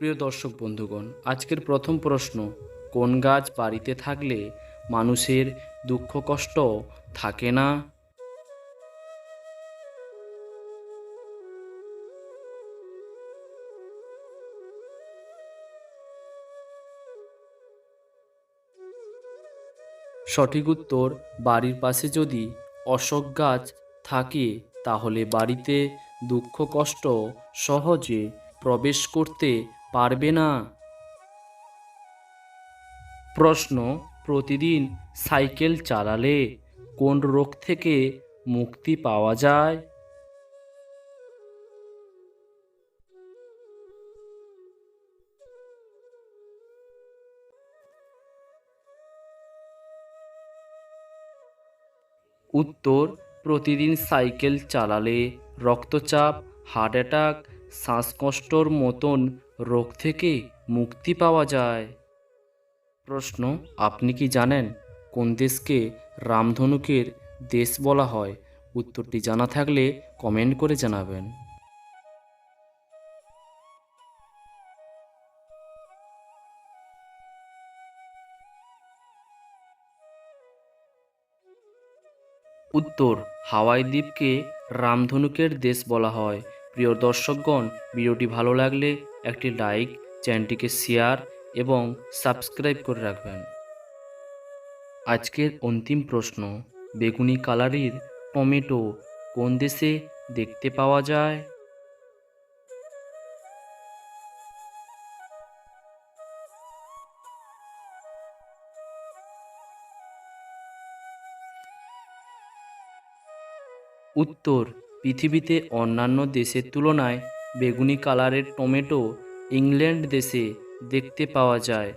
প্রিয় দর্শক বন্ধুগণ, আজকের প্রথম প্রশ্ন, কোন গাছ বাড়িতে থাকলে মানুষের দুঃখ কষ্ট থাকে না? সঠিক উত্তর, বাড়ির পাশে যদি অশোক গাছ থাকে, তাহলে বাড়িতে দুঃখ কষ্ট সহজে প্রবেশ করতে পারবে না। প্রশ্ন, প্রতিদিন সাইকেল চালালে কোন রোগ থেকে মুক্তি পাওয়া যায়? উত্তর, প্রতিদিন সাইকেল চালালে রক্তচাপ, হার্ট অ্যাটাক, শ্বাসকষ্টর মতন রোগ থেকে মুক্তি পাওয়া যায়। প্রশ্ন, আপনি কি জানেন কোন দেশকে রামধনুকের দেশ বলা হয়? উত্তরটি জানা থাকলে কমেন্ট করে জানাবেন। উত্তর, হাওয়াই দ্বীপকে রামধনুকের দেশ বলা হয়। প্রিয় দর্শকগণ, ভিডিওটি ভালো লাগলে একটি লাইক চ্যানেলটিকে শেয়ার এবং সাবস্ক্রাইব করে রাখবেন। আজকের অন্তিম প্রশ্ন, বেগুনি কালারের টমেটো কোন দেশে দেখতে পাওয়া যায়? উত্তর পৃথিবীতে অন্যান্য দেশের তুলনায় বেগুনি কালারের টমেটো ইংল্যান্ড দেশে দেখতে পাওয়া যায়।